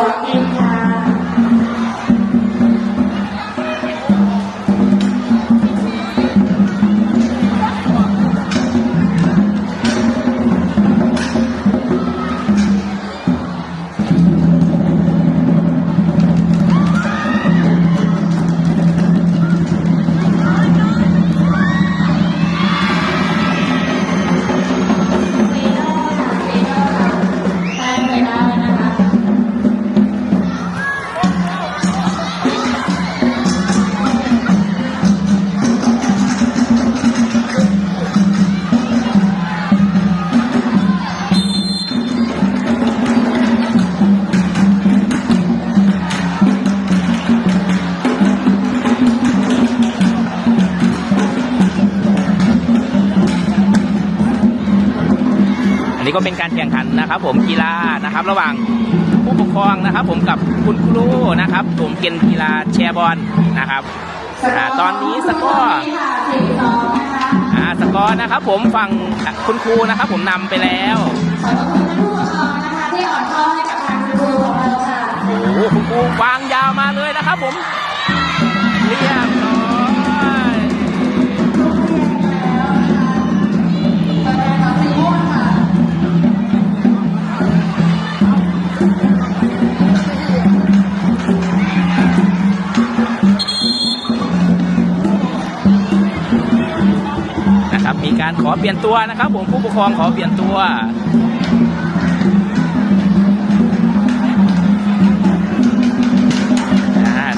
ขอ นนี้ก็เป็นการแข่งขันนะครับ ผมกีฬานะครับ ระหว่างผู้ปกครองนะครับ ผมกับคุณครูนะครับผมเป็นกีฬาแชร์บอลนะครับอ่าตอนนี้สกอร์ค่ะสี่สองนะคะอ่าสกอร์นะครับ ผมฝั่งคุณครูนะครับ ผมนำไปแล้วขอบคุณท่านผู้ปกครองนะคะที่อ่อนข้อให้กับทางครูของเราค่ะโอ้โหคุณครูวางยาวมาเลยนะครับ ผม เปลี่ยนตัวนะครับ ผมผู้ปกครองขอเปลี่ยนตัว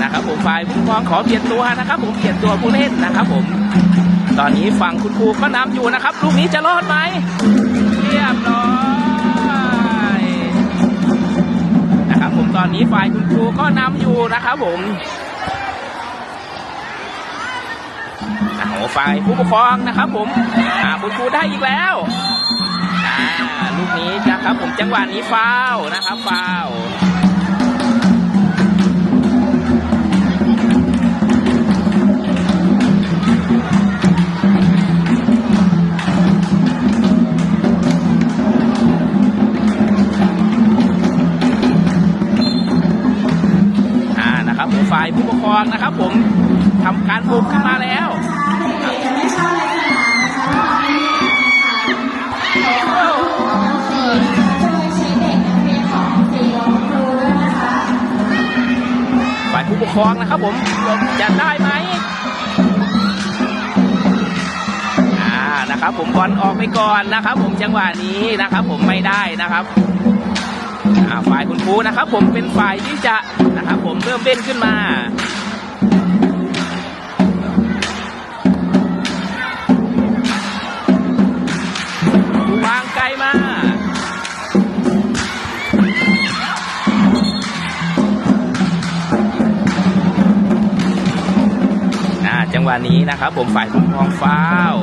นะครับผมฝ่ายผู้ปกครองขอเปลี่ยนตัวนะครับ ผมเปลี่ยนตัวผู้เล่นนะครับ ผม ตอนนี้ฝั่งคุณครูก็นำอยู่นะครับลูกนี้จะรอดไหมเรียบร้อยนะครับ ผมตอนนี้ฝ่ายคุณครูก็นำอยู่นะครับ ผม ฝ่ายผู้ปกครองนะครับ ผมอาคุณครูได้อีกแล้วอาลูกนี้นะครับผมจังหวะนี้ฟาวนะครับฟาว คลองนะครับผมจะได้ไหมอ่านะครับผมบอลออกไปก่อนนะครับ ผมจังหวะนี้นะครับ ผมไม่ได้นะครับฝ่ายคุณครูนะครับ ผมเป็นฝ่ายที่จะนะครับ ผมเริ่มเล่นขึ้นมา วะนี้นะครับ ผมฝ่ายปกครองฟาว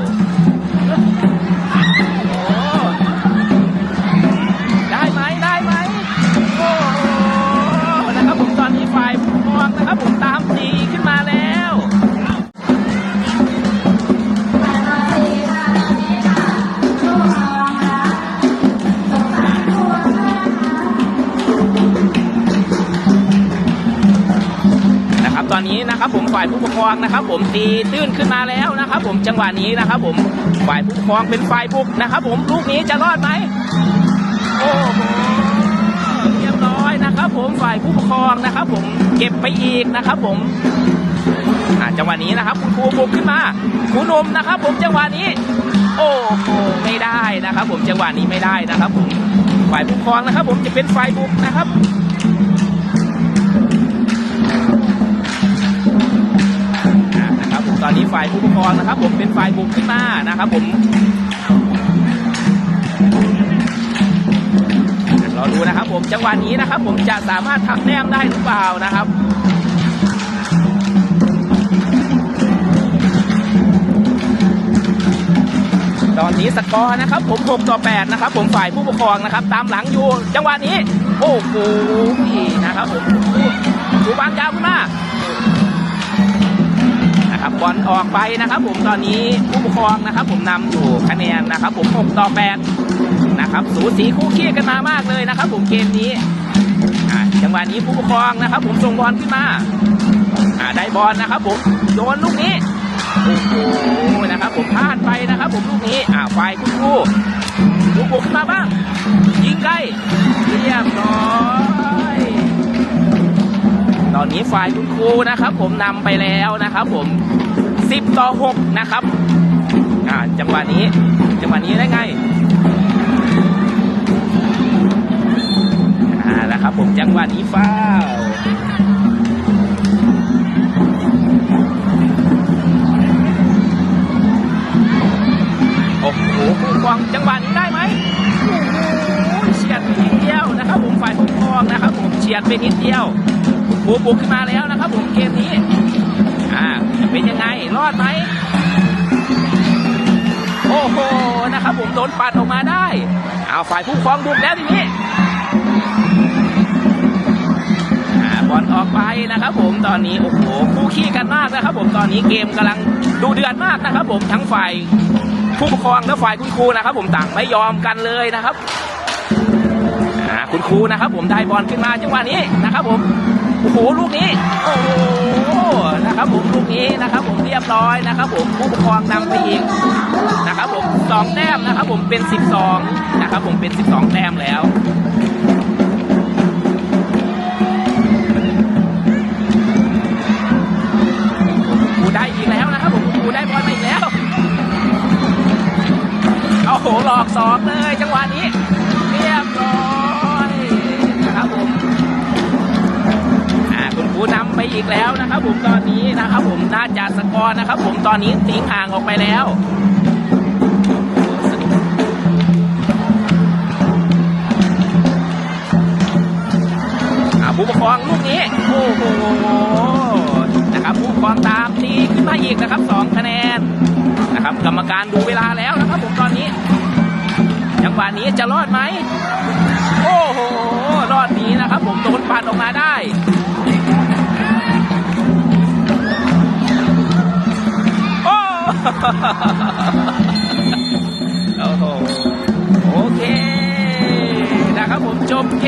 ตอนนี้นะครับ ผมฝ่ายผู้ปกครองนะครับ ผมตีตื้นขึ้นมาแล้วนะครับ ผมจังหวะนี้นะครับ ผมฝ่ายผู้ปกครองเป็นฝ่ายบุกนะครับ ผมลูกนี้จะรอดไหมโอ้โหเรียบร้อยนะครับ ผมฝ่ายผู้ปกครองนะครับ ผมเก็บไปอีกนะครับ ผมจังหวะนี้นะครับ คุณครูบุกขึ้นมาครูหนมนะครับ ผมจังหวะนี้ โอ้โหไม่ได้นะครับ ผมจังหวะนี้ไม่ได้นะครับ ผมฝ่ายผู้ปกครองนะครับ ผมจะเป็นฝ่ายบุกนะครับ ตอนนี้ฝ่ายผู้ปกครองนะครับ ผมเป็นฝ่ายบุกขึ้นมานะครับ ผมรอดูนะครับ ผมจังหวะนี้นะครับ ผมจะสามารถทำแต้มได้หรือเปล่านะครับตอนนี้สกอร์นะครับ ผม 6 ต่อ 8 นะครับ ผมฝ่ายผู้ปกครองนะครับ ตามหลังอยู่จังหวะนี้ โอ้โหนะครับผมดูบางยาวขึ้นมา นะครับบอลออกไปนะครับผมตอนนี้ผู้ปกครองนะครับ ผมนำอยู่คะแนนนะครับ ผม6ต่อ8นะครับสูสีคู่ขี้กันมามากเลยนะครับ ผมเกมนี้จังหวะนี้ผู้ปกครองนะครับ ผมส่งบอลขึ้นมาได้บอลนะครับ ผมโยนลูกนี้โอ้โหนะครับ ผมพลาดไปนะครับ ผมลูกนี้อ่าฝ่ายคุณครูลูกบุกมาบ้าง ยิงใกล้เรียบร้อย อนนี้ฝ่ายคุณครูนะครับ ผมนำไปแล้วนะครับ ผม 10 ต่อ 6 นะครับอ่าจังหวะนี้ จังหวะนี้ได้ไงอ่าแล้วครับ ผมจังหวะนี้ฟาวล์โอ้โหผู้ปกครองจังหวะนี้ได้ไหมโอ้โหเฉียดไปนิดเดียวนะครับ ผมฝ่ายปกครองนะครับ ผมเฉียดไปนิดเดียว ผู้บุกขึ้นมาแล้วนะครับผมเกมนี้ อ่าจะเป็นยังไงรอดไหมโอ้โหนะครับผมโดนปัดออกมาได้ เอาฝ่ายผู้ปกครองบุกแล้วทีนี้อ่าบอลออกไปนะครับผมตอนนี้โอ้โหคู่ขี้กันมากนะครับผมตอนนี้เกมกำลังดูเดือดมากนะครับผมทั้งฝ่ายผู้ปกครองและฝ่ายคุณครูนะครับ ผมต่างไม่ยอมกันเลยนะครับอ่าคุณครูนะครับ ผมได้บอลขึ้นมาจังหวะนี้นะครับผม โอ้โหลูกนี้โอ้โหนะครับผมลูกนี้นะครับ ผมเรียบร้อยนะครับ ผมผู้ปกครองนำไปอีกนะครับ ผมสองแต้มนะครับ ผมเป็นสิบสองนะครับ ผมเป็นสิบสองแต้มแล้ว กูนำไปอีกแล้วนะครับผมตอนนี้นะครับผมน่าจะสกอร์นะครับผมตอนนี้ทิ้งห่างออกไปแล้วอาผู้ปกครองลูกนี้โอ้โหนะครับผู้ปกครองตามตีขึ้นมาอีกนะครับสองคะแนนนะครับกรรมการดูเวลาแล้วนะครับผมตอนนี้จังหวะนี้จะรอดไหมโอ้โหรอดนี้นะครับ ผมโดนปัดออกมาได้ โอ้โหโอเคนะครับผมจบเก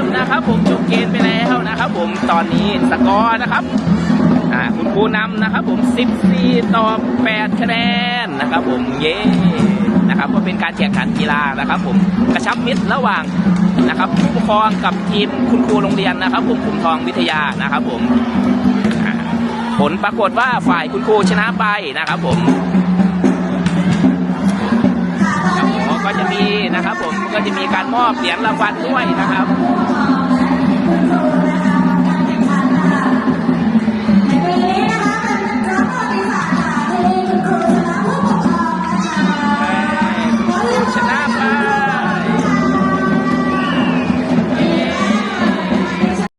มนะครับ ผมจบเกมไปแล้วนะครับ ผมตอนนี้สกอร์นะครับอ่าคุณครูนำนะครับ ผม 14 ต่อ 8 คะแนนนะครับ ผมเย้นะครับก็เป็นการแข่งขันกีฬานะครับ ผมกระชับมิตรระหว่างนะครับผู้ปกครองกับทีมคุณครูโรงเรียนนะครับ ผมขุมทองวิทยานะครับ ผม ผลปรากฏว่าฝ่ายคุณครูชนะไปนะครับผมก็จะมีนะครับผมก็จะมีการมอบเหรียญรางวัลด้วยนะครับ